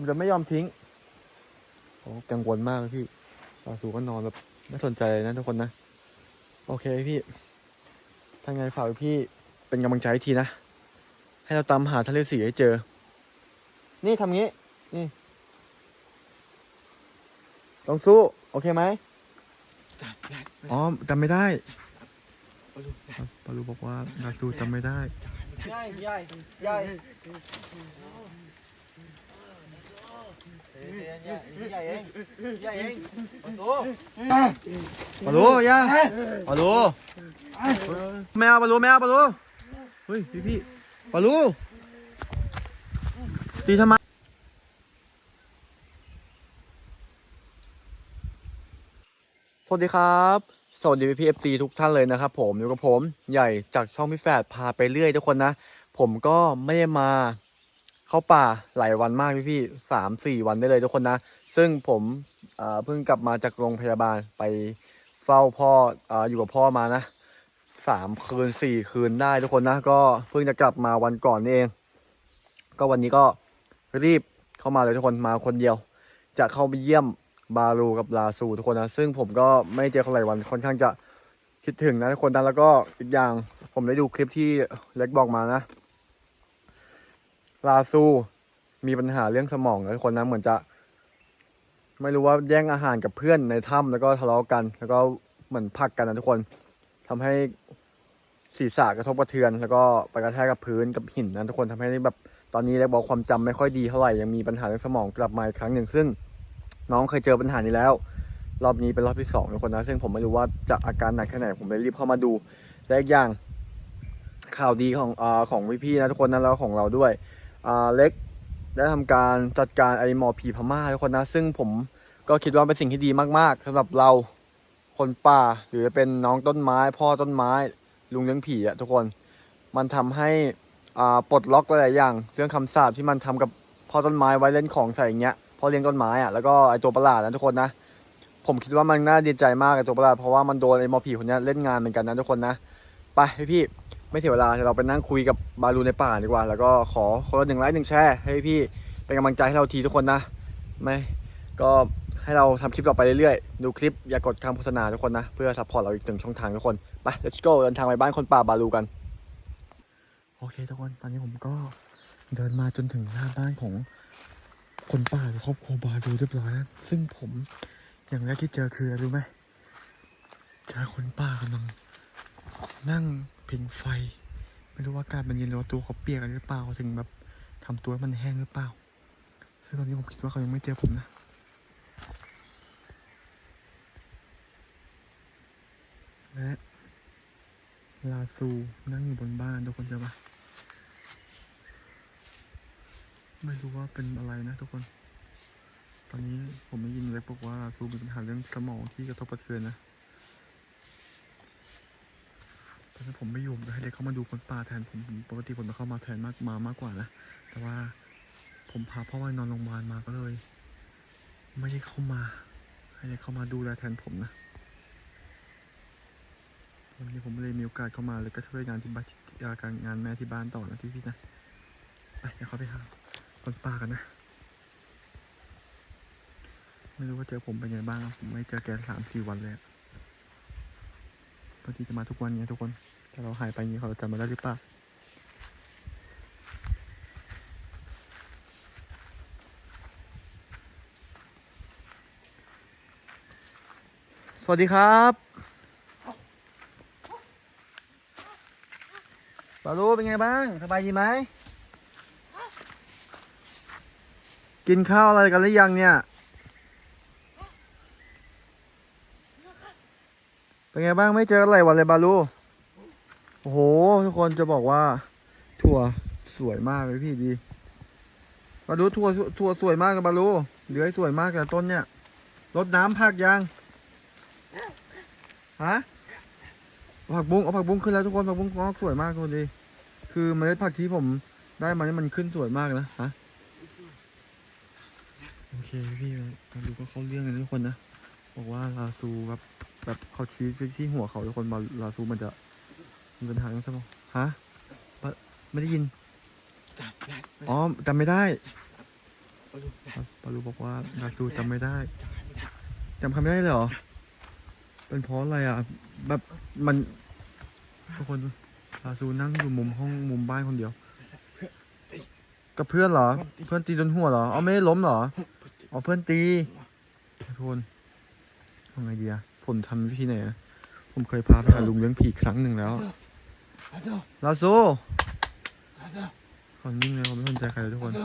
ผมจะไม่ยอมทิ้งโอ้กังวลมากเลยพี่ลาซูก็นอนแบบไม่สนใจเลยนะทุกคนนะ โอเคพี่ถ้าไงฝากพี่เป็นกำลังใจให้ทีนะ ให้เราตามหาทะเลสีให้เจอ นี่ทำงี้ นี่ต้องสู้ โอเคไหมได้ได้อ๋อจำไม่ได้ปาลูได้ปารูบอกว่าลาซูจำไม่ได้ ใหญ่ใหญ่ใหญ่ ใหญ่เองใหญ่เองโอ้ปารูย่าปารูไม่เอาปารูไม่เอาปารูเฮ้ยพี่พี่ปารูตีทำไมสวัสดีครับ สวัสดีพี่เอฟซีทุกท่านเลยนะครับผมอยู่กับผมใหญ่จากช่องพี่แฝดพาไปเรื่อยทุกคนนะ ผมก็ไม่ได้มา เข้าป่าหลายวันมากพี่พี่สามสี่วันได้เลยทุกคนนะ ซึ่งผมเพิ่งกลับมาจากโรงพยาบาลไปเฝ้าพ่ออออยู่กับพ่อมานะสามคืนสี่คืนได้ทุกคนนะ ก็เพิ่งจะกลับมาวันก่อนนี่เอง ก็วันนี้ก็รีบเข้ามาเลยทุกคนมาคนเดียว จะเข้าไปเยี่ยมบาลูกับลาซูทุกคนนะ ซึ่งผมก็ไม่เจอเขาหลายวันค่อนข้างจะคิดถึงนะทุกคนนะแล้วก็อีกอย่างผมได้ดูคลิปที่เล็กบอกมานะ ลาซูมีปัญหาเรื่องสมองนะทุกคนนะเหมือนจะ ไม่รู้ว่าแย่งอาหารกับเพื่อนในถ้ำแล้วก็ทะเลาะกัน แล้วก็เหมือนผักกันนะทุกคนทำให้ศีรษะกระทบกระเทือน แล้วก็ไปกระแทกกับพื้นกับหินนะทุกคนทำให้แบบตอนนี้เล็กบอกความจำไม่ค่อยดีเท่าไหร่ยังมีปัญหาเรื่องสมองกลับมาอีกครั้งหนึ่งซึ่ง น้องเคยเจอปัญหานี้แล้ว รอบนี้เป็นรอบที่สองทุกคนนะซึ่งผมไม่รู้ว่าจะอาการหนักแค่ไหนผมเลยรีบเข้ามาดูและอีกอย่างข่าวดีของอของพี่ๆนะทุกคนนะแล้วของเราด้วย เล็กได้ทำการจัดการไอหมอผีพม่าทุกคนนะ ซึ่งผมก็คิดว่าเป็นสิ่งที่ดีมาก ๆสำหรับเราคนป่าหรือจะเป็นน้องต้นไม้ พ่อต้นไม้ ลุงเลี้ยงผีอะทุกคนมันทำให้อ่าปลดล็อกหลายๆอย่าง เรื่องคำสาปที่มันทำกับพ่อต้นไม้ไว้เล่นของใส่อย่างเงี้ยพ่อเลี้ยงต้นไม้อะแล้วก็ไอตัวประหลาดนะทุกคนนะผมคิดว่ามันน่าดีใจมากไอตัวประหลาดเพราะว่ามันโดนไอหมอผีคนเนี้ยเล่นงานเหมือนกันนะทุกคนนะไปพี่พ ไม่เสียเวลาเราไปนั่งคุยกับบาลูในป่าดีกว่า แล้วก็ขอคนละหนึ่งไลค์หนึ่งแชร์ให้พี่เป็นกำลังใจให้เราทีทุกคนนะไม่ก็ให้เราทำคลิปต่อไปเรื่อยๆ ดูคลิปอย่ากดคำโฆษณาทุกคนนะ เพื่อซัพพอร์ตเราอีกหนึ่งช่องทางทุกคน ไป let's go เดินทางไปบ้านคนป่าบาลูกัน โอเคทุกคนตอนนี้ผมก็เดินมาจนถึงหน้าบ้านของคนป่าหรือครอบครัวบาดูเรียบร้อยแล้วซึ่งผมอย่างแรกที่เจอคืออะไรรู้ไหมเจอคนป่ากำลังนั่ง ผิงไฟ ไม่รู้ว่ากาศมันเย็นหรือว่าตัวเขาเปียกอะไรหรือเปล่าถึงแบบทำตัวมันแห้งหรือเปล่า ซึ่งตอนนี้ผมคิดว่าเขายังไม่เจอผมนะและลาซูนั่งอยู่บนบ้านทุกคนจอปะไม่รู้ว่าเป็นอะไรนะทุกคน ตอนนี้ผมได้ยินเล็กบอกว่าซูมีปัญหาเรื่องสมองที่กระทบกระเทือนนะ ตอนนั้นผมไม่อยู่ผมจะให้เด็กเข้ามาดูคนป่าแทนผมปกติผมจะเข้ามาแทนมากมามากกว่านะแต่ว่าผมพาพ่อว่นอนโรงพยาบาลมาก็เลย ไม่ได้เข้ามา ให้เด็กเข้ามาดูแลแทนผมนะวันนี้ผมเลยมีโอกาสเข้ามาเลยก็ช่วยงานที่บ้านที่การงานแม่ที่บ้านต่อนะที่พี่นะไปเดี๋ยวเขาไปหาคนป่ากันนะไม่รู้ว่าเจอผมเป็นไงบ้าง ผมไม่เจอแกสามสี่วันเลยอะบางทีจะมาทุกวันเนี้ยทุกคน แต่เราหายไปนี้เขาจะมาได้หรือเปล่าสวัสดีครับปาลูเป็นไงบ้าง สบายดีไหม กินข้าวอะไรกันหรือยังเนี่ย เป็นไงบ้างไม่เจออะไรวันเลยบาลูโอ้โห ทุกคนจะบอกว่า ถั่วสวยมากเลยพี่ดีบาลูถั่วถั่วสวยมากกับบาลูเหลือยสวยมากกับต้นเนี่ยรดน้ำผักยังฮะผักบุ้งเอาผักบุ้งขึ้นแล้วทุกคนผักบุ้งงอกสวยมากคนดี คือเมล็ดผักที่ผมได้มานี่มันขึ้นสวยมากนะฮะโอเคพี่มาดูก็เข้าเรื่องกันทุกคนนะบอกว่าลาซูแบบ แบบเขาชี้ไปที่หัวเขาทุกคนมาลาซูมันจะมีปัญหาเรื่องสมองฮะปะไม่ได้ยินได้ได้อ๋อจำไม่ได้บอลลูนปารูบอกว่าลาซูจำไม่ได้จำใครไม่ได้จำคำไม่ได้เลยเหรอเป็นเพราะอะไรอะ แบบมันทุกคนลาซูนั่งอยู่มุมห้องมุมบ้านคนเดียวกับเพื่อนเหรอ เพื่อนตีโดนหัวเหรอ เอาไม่ได้ล้มเหรออ๋อเพื่อนตีทุกคนทำไงดีอะ ผมทำวิธีไหนอะผมเคยพาไปหาลุงเลี้ยงผีครั้งหนึ่งแล้วอาโซลาซูอาโซขอนิ่งเลยผมไม่สนใจใครเลยทุกคอานโซ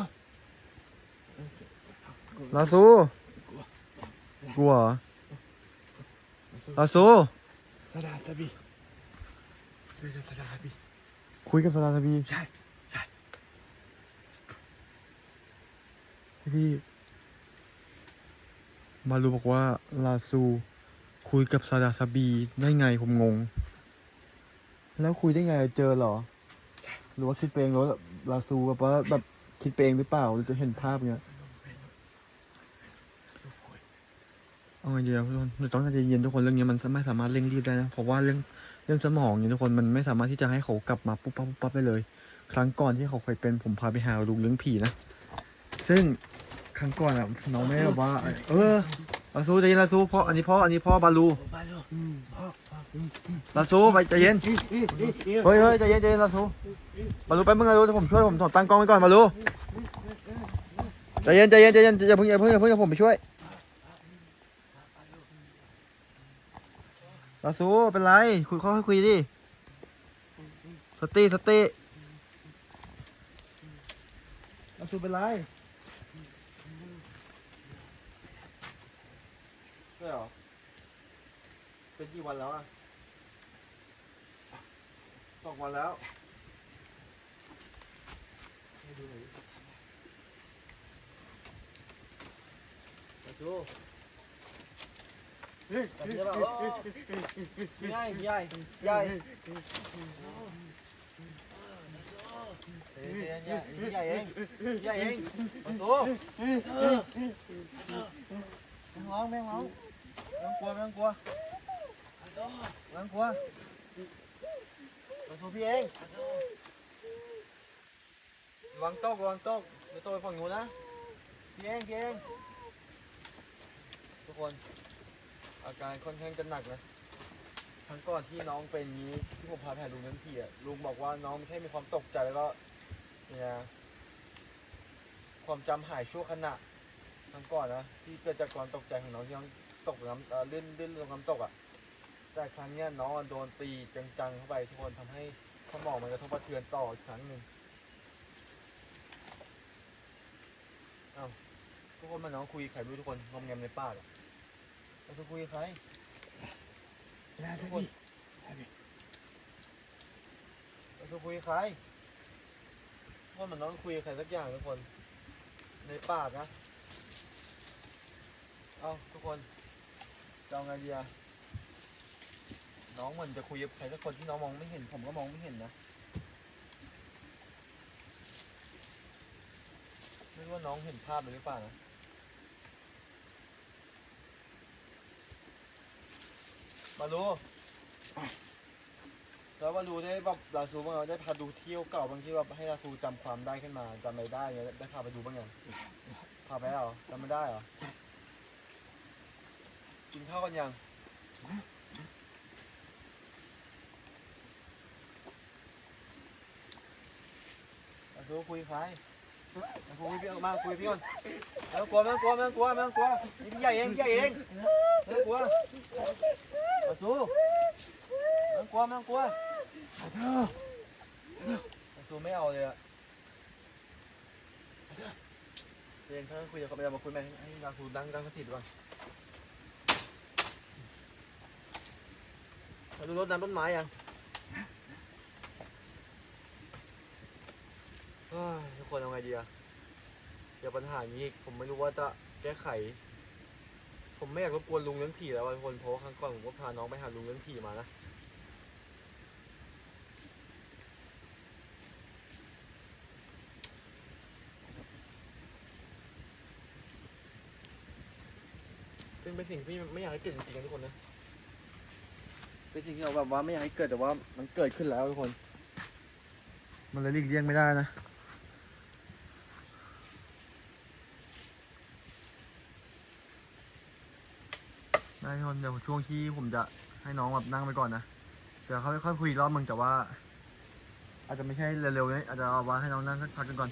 ลาซูกลัวเหรอลาซูสดาสบีเรียกสดาสบีคุยกับสลาทบีใช่ใช่พี่มารูบอกว่าลาซู คุยกับซาดาซาบีได้ไงผมงง แล้วคุยได้ไงเจอเหรอ หรือว่าคิดไปเองแล้วลาซูแบบว่าแบบคิดไปเองหรือเปล่าหรือจะเห็นภาพเงี้ยเอาไงดีอะทุกคนเราต้องใจเย็นทุกคนเรื่องนี้มันไม่สามารถเร่งรีบได้นะเพราะว่าเรื่องเรื่องสมองเนี่ยทุกคนมันไม่สามารถที่จะให้เขากลับมาปุ๊บปั๊บปุ๊บปั๊บได้เลย ครั้งก่อนที่เขาเคยเป็นผมพาไปหาลุงเรื่องผีนะซึ่งครั้งก่อนอะน้องไม่ได้แบบว่า เออ ลาซูใจเย็นลาซูพ่ออันนี้พ่ออันนี้พ่อบาลูบอลลูนพ่อพ่อลาซูไปใจเย็นเฮ้ยเฮ้ยใจเย็นใจเย็นลาซูบาลูไปมึงลาซูเดี๋ยวผมช่วยผมถอดตั้งกล้องไว้ก่อนบาลูใจเย็นใจเย็นใจเย็นอย่าเพิ่งอย่าเพิ่งอย่าเพิ่งอย่าผมไปช่วยลาซูเป็นไรคุยค่อยๆคุยดิสติสติลาซูเป็นไร ใช่เหรอ เป็น กี่วันแล้วอะสองวันแล้วให้ดูหน่อยดิมาดูจำได้ป่ะโอ้พี่ใหญ่พี่ใหญ่พี่ใหญ่พี่ใหญ่พี่ใหญ่เองพี่ใหญ่เองประตูแมงร้องแมงร้องไม่ต้องกลัวไม่ต้องกลัว ไม่ต้องกลัวปดูพี่เองระวังโตกระวังโต๊กเดี๋ยวตกไปฝั่งนู้นนะพี่เองพี่เองทุกคนอาการค่อนข้างจะหนักนะครั้งก่อนที่น้องเป็นนี้ที่ผมพาไปหาลุงนั้นพี่อะลุงบอกว่าน้องไม่ใช่มีความตกใจแล้วก็เนี่ยความจำหายชั่วขณะครั้งก่อนนะที่เกิดจากความตกใจของน้องที่น้องตกน้ำเลื่นลื่นลงน้ำตกอะ แต่ครั้งเนี้ยน้องโดนตีจังๆเข้าไปทุกคนทำให้สมองมันกระทบกระเทือนต่ออีกครั้งหนึ่งอ้าวทุกคนมาน้องคุยใครไม่รู้ทุกคนงอมแงมในป่าอะเราจะคุยกับใครทุกคนเราจะคุยกับใครทุกคนเหมือนน้องคุยกับใครสักอย่างทุกคน ในป่านะเอ้าทุกคนจะเอาไงดีอะ น้องเหมือนจะคุยกับใครสักคนที่น้องมองไม่เห็น ผมก็มองไม่เห็นนะไม่รู้ว่าน้องเห็นภาพหรือเปล่านะมาดูแล้วมาดูได้แบบลาซูบ้างเหรอได้พาดูเที่ยวเก่าบางที่แบบให้ลาซูจำความได้ขึ้นมาจำอะไรได้เงี้ยได้พาไปดูบ้างยังพาไปแล้วเหรอจำไม่ได้เหรอกินข้าวกันยัง ลาซูคุยใครลาคุยพี่มาคุยพี่ก่อนไม่กลัวไม่งกลัวไม่งกลัวไม่งกลัวนี่พี่ใหญ่เองพี่ใหญ่เองไม่กลัวมาสู้ไม่กลัวไม่งกลัวมาสู้ไม่เอาเลยอะเรียนเขาคุยกับเขาไปเอามาคุยไหมให้นาซูดังดังสถิตก่อนมาดูรถน้ำต้นไม้ยังเฮ้ย ทุกคนเอาไงดีอะเดี๋ยวปัญหานี้อีกผมไม่รู้ว่าจะแก้ไข ผมไม่อยากรบกวนลุงเรื่องผีแล้วอะทุกคนเพราะว่าครั้งก่อนผมก็พาน้องไปหาลุงเรื่องผีมานะซึ่งเป็นสิ่งที่ไม่อยากให้เกิดจริงๆนะทุกคนนะ เป็นสิ่งที่เราแบบว่าไม่อยากให้เกิดแต่ว่ามันเกิดขึ้นแล้วทุกคน มันเลยหลีกเลี่ยงไม่ได้นะ ทุกคนเดี๋ยวช่วงที่ผมจะให้น้องแบบนั่งไปก่อนนะเดี๋ยวเขาค่อยๆคุยอีกรอบมึงแต่ว่า อาจจะไม่ใช่เร็วๆนี้อาจจะเอาไว้ให้น้องนั่งสักพักกันก่อน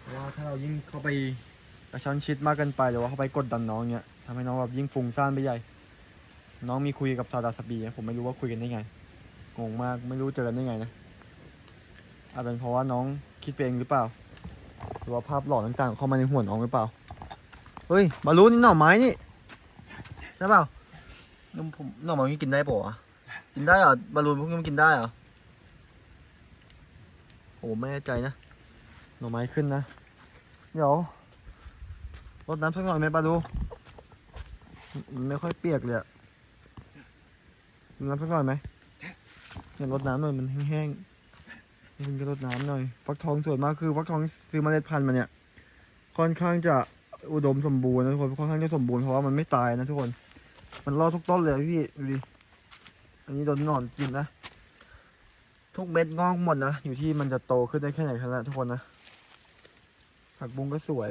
เพราะว่าถ้าเรายิ่งเข้าไปกระชั้นชิดมากเกินไปหรือว่าเข้าไปกดดันน้องเนี้ยทำให้น้องแบบยิ่งฟุ้งซ่านไปใหญ่ น้องมีคุยกับซาดาสบีผมไม่รู้ว่าคุยกันได้ไงงงมากไม่รู้เจอกันได้ไงนะอาจเป็นเพราะว่าน้องคิดไปเองหรือเปล่า หรือว่าภาพหลอนต่างๆ เข้ามาในหัวน้องหรือเปล่า เฮ้ยบารูนี่หน่อไม้นี่ ใช่เปล่านมผมหน่อไม้นี่กินได้ปะวะกินได้เหรอบารูนพวกนี้มันกินได้เหรอโอ้ไม่แน่ใจนะหน่อไม้ขึ้นนะ เดี๋ยวรดน้ำสักหน่อยไหมบารูมันไม่ค่อยเปียกเลยอะรดน้ำสักหน่อยไหมเนี่ยรดน้ำหน่อยมันแห้งๆคุณก็รดน้ำหน่อย ฟักทองสวยมากคือฟักทองซื้อเมล็ดพันธุ์มาเนี่ย ค่อนข้างจะอุดมสมบูรณ์นะทุกคนค่อนข้างจะสมบูรณ์เพราะว่ามันไม่ตายนะทุกคน มันรอดทุกต้นเลยพี่ดูดิ อันนี้โดนหนอนกินนะ ทุกเม็ดงอกหมดนะ อยู่ที่มันจะโตขึ้นได้แค่ไหนแค่นั้นทุกคนนะ ผักบุ้งก็สวย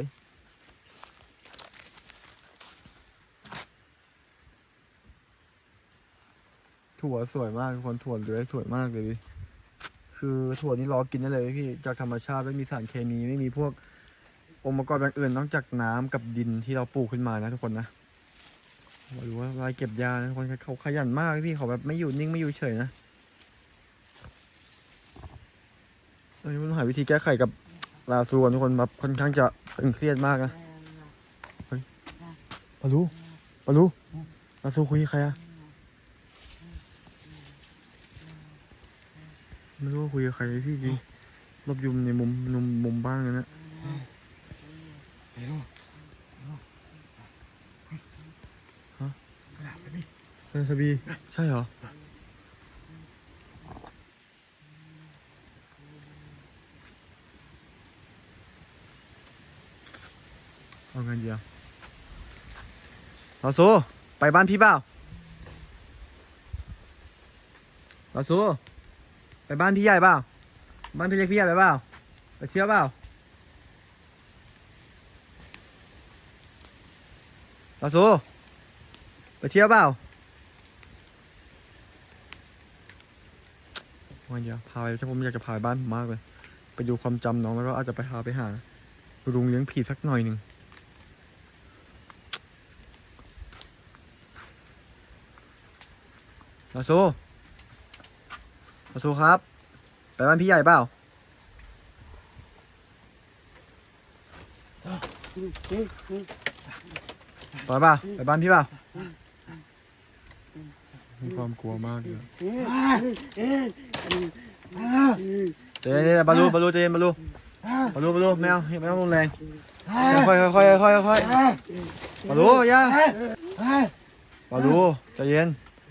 ถั่วสวยมากทุกคน ถั่วเลื้อยสวยมากเลยดิ คือถั่วนี้รอกินได้เลยพี่ จากธรรมชาติไม่มีสารเคมีไม่มีพวกองค์ประกอบอย่างอื่นนอกจากน้ำกับดินที่เราปลูกขึ้นมานะทุกคนนะ มาดูว่าลายเก็บยานะคนเขาขยันมากพี่เขาแบบไม่อยู่นิ่งไม่อยู่เฉยนะเอ้มันหาวิธีแก้ไขกับลาซูนทุกคนแบบค่อนข้างจะตึงเครียดมากนะเฮ้ยปาลูปาลูลาซูคุยใครอะไม่รู้ว่าคุยกับใครพี่จริงรบยุมในมุมมุมมุมบ้างเลยนะไม่รู้ ฮะ กระดาษไม่มีเป็นสบี ใช่เหรอ เอาไงดีอะลาซูไปบ้านพี่เปล่าลาซูไปบ้านพี่ใหญ่เปล่า บ้านพี่เล็กพี่ใหญ่ไปเปล่า ไปเที่ยวเปล่าลาซู ไปเที่ยวเปล่าวันเดียวพาไปถ้าผมอยากจะพาไปบ้านผมมากเลย ไปดูความจำน้องแล้วก็อาจจะไปหาไปหาลุงเลี้ยงผีสักหน่อยหนึ่งมาซูมาซูครับ ไปบ้านพี่ใหญ่เปล่าไปเปล่าไปบ้านพี่เปล่ามี ความกลัวมากเลยเจนเนี่ยบาลูบาลูเจนบาลูบาลูบาลูไม่เอาไม่ต้องรุนแรงค่อยค่อยค่อยค่อยค่อยบาลูย่าบาลูใจเย็น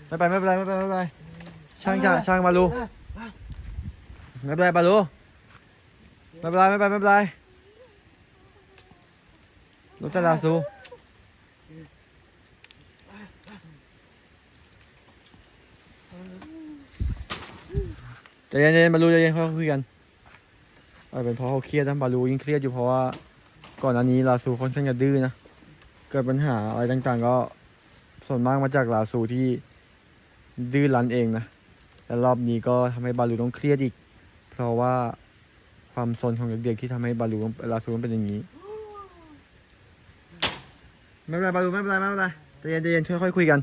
ไม่ไปไม่เป็นไรไม่เป็นไรไม่เป็นไรช่างจ้ะช่างบาลูไม่เป็นไรบาลูไม่เป็นไรไม่เป็นไรไม่เป็นไรรู้จักลาซู ใจเย็นๆบาลูใจเย็นค่อยๆคุยกันอาจเป็นเพราะเขาเครียดนะบาลูยิ่งเครียดอยู่เพราะว่าก่อนอันนี้ลาซูค่อนข้างจะดื้อนะเกิดปัญหาอะไรต่างๆ ก็ส่วนมากมาจากลาซูที่ดื้อรั้นเองนะแต่รอบนี้ก็ทำให้บาลูต้องเครียดอีก เพราะว่าความซนของเด็กๆที่ทำให้บาลูลาซูเป็นอย่างนี้ไม่เป็นไรบาลูไม่เป็นไรไม่เป็นไรใจเย็นใจเย็นค่อยๆคุยกัน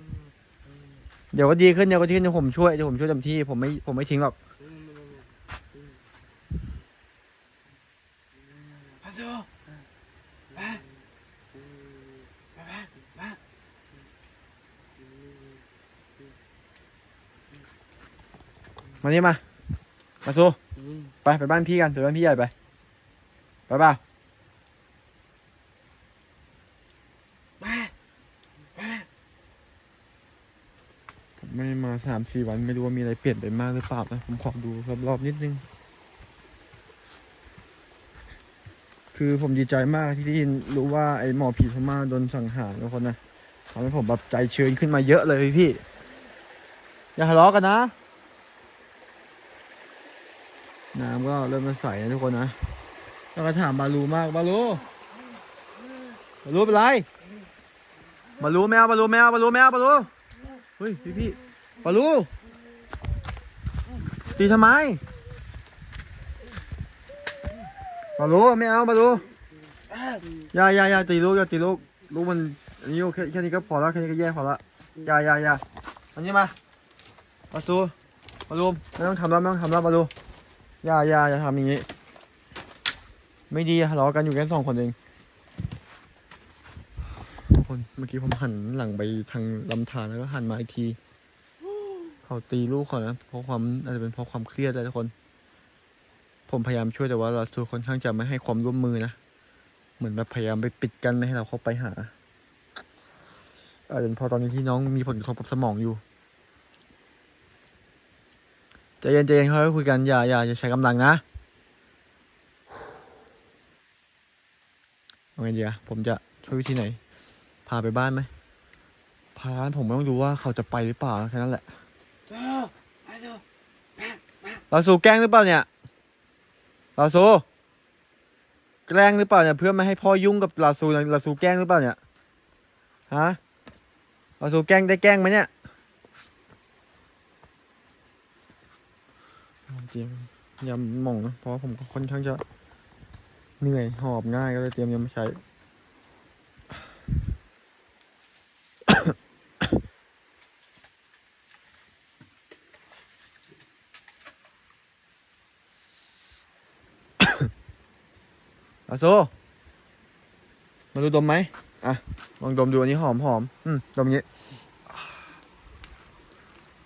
เดี๋ยวก็ดีขึ้นเดี๋ยวก็ดีขึ้นเดี๋ยวผมช่วยเดี๋ยวผมช่วยเต็มที่ผมไม่ผมไม่ทิ้งหรอก พันโซไปไปไปไป มานี่มา มาสู้ไปไปบ้านพี่กันไปบ้านพี่ใหญ่ไป ไปเปล่าไปไปผมไม่มาสามสี่วันไม่รู้ว่ามีอะไรเปลี่ยนไปมากหรือเปล่านะ ผมขอดูรอบๆนิดนึง คือผมดีใจมากที่ได้ยินรู้ว่าไอ้หมอผีพม่าโดนสังหารทุกคนนะทำให้ผมแบบใจชื้นขึ้นมาเยอะเลยพี่ อย่าทะเลาะกันนะ น้ำก็เริ่มจะใสนะทุกคนนะแล้วก็ถามบาลูมากบาลูบาลูเป็นไรบาลูแมวบาลูแมวบาลูแมวบาลูเฮ้ยพี่พี่บาลูตีทำไมบาลูไม่เอาบาลูอย่าอย่าอย่าตีลูกอย่าตีลูกลูกมันอันนี้โอเคแค่นี้ก็พอแล้วแค่นี้ก็แย่พอละอย่าอย่าอย่าอันนี้มาบาลูบาลูไม่ต้องทำแล้วไม่ต้องทำแล้วบาลู อย่าอย่าอย่าทำอย่างนี้ ไม่ดีทะเลาะกันอยู่แค่สองคนเองทุกคนเมื่อกี้ผมหันหลังไปทางลำธารแล้วก็หันมาอีกทีเขาตีลูกเขานะเพราะความอาจจะเป็นเพราะความเครียดเลยทุกคน ผมพยายามช่วยแต่ว่าเราทุกค่อนข้างจะไม่ให้ความร่วมมือนะเหมือนแบบพยายามไปปิดกั้นไม่ให้เราเข้าไปหาอาจจะเป็นเพราะตอนนี้ที่น้องมีผลกระทบกับสมองอยู่ ใจเย็นใจเย็นค่อยคุยกันอย่าอย่าอย่าใช้กำลังนะเอาไงดีอะผมจะช่วยวิธีไหน พาไปบ้านไหมพาบ้านผมไม่ต้องดูว่าเขาจะไปหรือเปล่าแค่นั้นแหละเราสูแกล้งหรือเปล่าเนี่ยเราสูแกล้งหรือเปล่าเนี่ยเพื่อไม่ให้พ่อยุ่งกับเราสูเราสูแกล้งหรือเปล่าเนี่ยฮะเราสูแกล้งได้แกล้งไหมเนี่ย จริงยำหม่องนะเพราะผมก็ค่อนข้างจะเหนื่อยหอบง่ายก็เลยเตรียมยังไม่ใช้อาโซ มาดูดมไหมอะ ลองดมดูอันนี้หอมหอม อืม ดมงงี้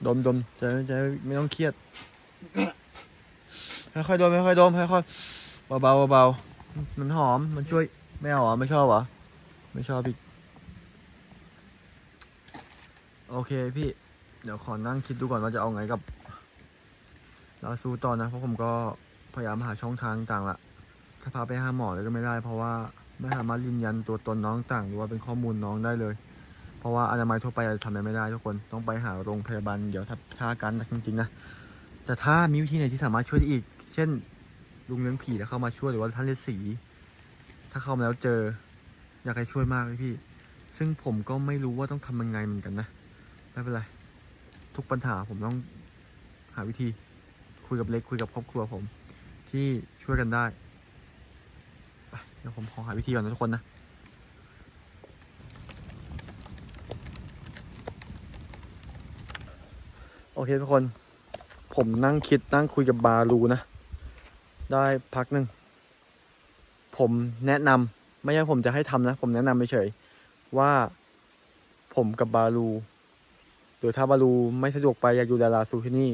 ดมดมจะจะไม่ต้องเครียด ค่อยๆดมค่อยๆดมค่อยๆเบาๆเบาๆมันหอมมันช่วยไม่เอาเหรอไม่ชอบเหรอไม่ชอบอีกโอเคพี่ เดี๋ยวขอนั่งคิดดูก่อนว่าจะเอาไงกับลาซูต่อนะ เพราะผมก็พยายามหาช่องทางต่างละถ้าพาไปหาหมอเลยก็ไม่ได้ เพราะว่าไม่สามารถยืนยันตัวตนน้องต่างหรือว่าเป็นข้อมูลน้องได้เลย เพราะว่าอนามัยทั่วไปทำอะไรไม่ได้ทุกคนต้องไปหาโรงพยาบาลเดี๋ยวถ้าถ้าการหนักจริงๆนะแต่ถ้ามีวิธีไหนที่สามารถช่วยได้อีก เช่น ลุงเลี้ยงผีแล้วเข้ามาช่วยหรือว่าท่านฤาษีถ้าเข้ามาแล้วเจอ อยากให้ช่วยมากเลยพี่ ซึ่งผมก็ไม่รู้ว่าต้องทำยังไงเหมือนกันนะ ไม่เป็นไร ทุกปัญหาผมต้องหาวิธี คุยกับเล็กคุยกับครอบครัวผม ที่ช่วยกันได้ไปเดี๋ยวผมขอหาวิธีก่อนนะทุกคนนะโอเคทุกคน ผมนั่งคิดนั่งคุยกับบาลูนะ ได้พักหนึ่ง ผมแนะนำไม่ใช่ผมจะให้ทำนะ ผมแนะนำเฉยว่าผมกับบาลูหรือถ้าบาลูไม่สะดวกไปอยากอยู่ดาราซูที่นี่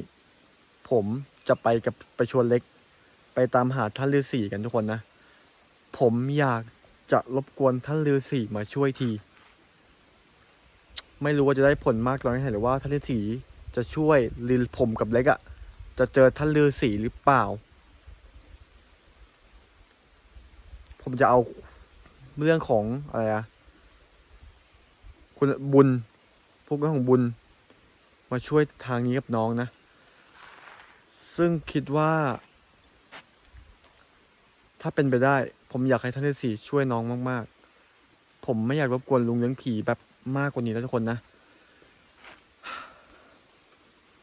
ผมจะไปกับไปชวนเล็ก ไปตามหาท่านฤาษีกันทุกคนนะ ผมอยากจะรบกวนท่านฤาษีมาช่วยที ไม่รู้ว่าจะได้ผลมากน้อยแค่ไหนหรือว่าท่านฤาษีจะช่วยหรือผมกับเล็กอะ่ะจะเจอท่านฤาษีหรือเปล่า ผมจะเอาเรื่องของอะไรอะคุณบุญพวกเรื่องของบุญ มาช่วยทางนี้กับน้องนะ ซึ่งคิดว่า ถ้าเป็นไปได้ ผมอยากให้ท่านฤาษีช่วยน้องมาก ๆ ผมไม่อยากรบกวนลุงเลี้ยงผีแบบมากกว่านี้แล้วทุกคนนะ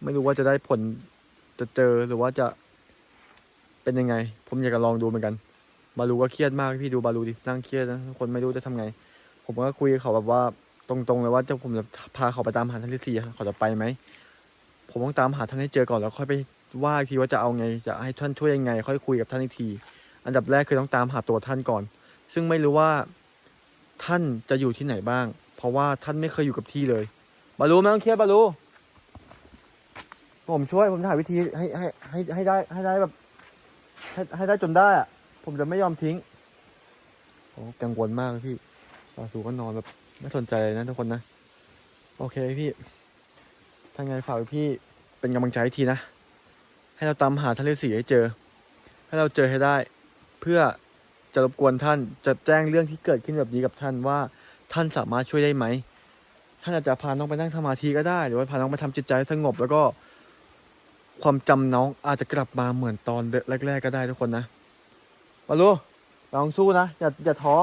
ไม่รู้ว่าจะได้ผลจะเจอหรือว่าจะเป็นยังไง ผมอยากจะลองดูเหมือนกัน บาลูก็เครียดมากพี่ดูบาลูดินั่งเครียดนะคนไม่รู้จะทำไง ผมก็คุยกับเขาแบบว่าตรงๆเลยว่าจะผมจะพาเขาไปตามหาท่านฤาษีเขาจะไปไหมผมต้องตามหาท่านให้เจอก่อนแล้วค่อยไปว่าอีกทีว่าจะเอาไงจะให้ท่านช่วยยังไง ค่อยคุยกับท่านอีกที อันดับแรกคือต้องตามหาตัวท่านก่อน ซึ่งไม่รู้ว่าท่านจะอยู่ที่ไหนบ้าง เพราะว่าท่านไม่เคยอยู่กับที่เลยบาลูไม่ต้องเครียดบาลูผมช่วยผมจะหาวิธีให้ให้ให้ให้ได้ให้ได้แบบให้ให้ได้จนได้อะ ผมจะไม่ยอมทิ้งโอ้กังวลมากพี่บาลูก็นอนแบบไม่สนใจเลยนะทุกคนนะ โอเคพี่ ถ้าไงฝากพี่เป็นกำลังใจให้ทีนะ ให้เราตามหาท่านฤาษีให้เจอ ให้เราเจอให้ได้ เพื่อจะรบกวนท่านจะแจ้งเรื่องที่เกิดขึ้นแบบนี้กับท่านว่าท่านสามารถช่วยได้ไหม ท่านอาจจะพาน้องไปนั่งสมาธิก็ได้ หรือว่าพาน้องไปทำจิตใจสงบ แล้วก็ความจำน้องอาจจะกลับมาเหมือนตอนแรกๆก็ได้ทุกคนนะ มาลูลองสู้นะอย่าอย่าท้อ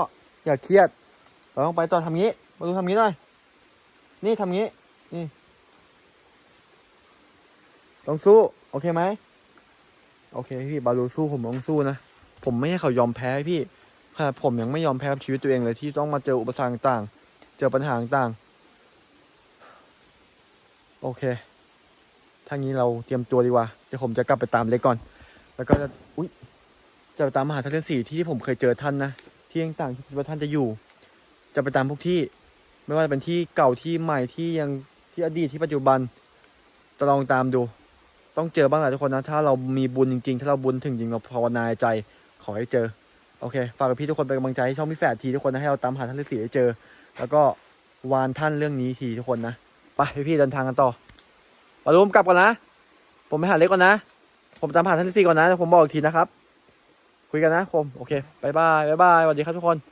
อย่าเครียด เราต้องไปต่อทำงี้ มาลูทำงี้หน่อยนี่ทำงี้ นี่ต้องสู้ โอเคไหมโอเคพี่บาลูสู้ผมต้องสู้นะผมไม่ให้เขายอมแพ้พี่ขนาดผมยังไม่ยอมแพ้กับชีวิตตัวเองเลยที่ต้องมาเจออุปสรรคต่างเจอปัญหาต่างโอเคถ้างี้เราเตรียมตัวดีกว่าเดี๋ยวผมจะกลับไปตามเล็กก่อน แล้วก็จะอุ๊ย จะไปตามมหาท่านฤาษีที่ผมเคยเจอท่านนะที่ต่างๆที่คิดว่าท่านจะอยู่ จะไปตามพวกที่ ไม่ว่าจะเป็นที่เก่าที่ใหม่ที่ยังที่อดีตที่ปัจจุบันจะลองตามดู ต้องเจอบ้างแหละทุกคนนะ ถ้าเรามีบุญจริงๆ ถ้าเราบุญถึงจริงเราภาวนาใจขอให้เจอ โอเค ฝากกับพี่ทุกคนเป็นกำลังใจให้ช่องพี่แฝดทีทุกคนนะให้เราตามหาท่านฤาษีให้เจอ แล้วก็วานท่านเรื่องนี้ทีทุกคนนะไปพี่ๆเดินทางกันต่อปารุมกลับก่อนนะ ผมไปหาเล็กก่อนนะ ผมตามหาท่านฤาษีก่อนนะเดี๋ยวผมบอกอีกทีนะครับ คุยกันนะผมโอเคบายบายบายบายสวัสดีครับทุกคน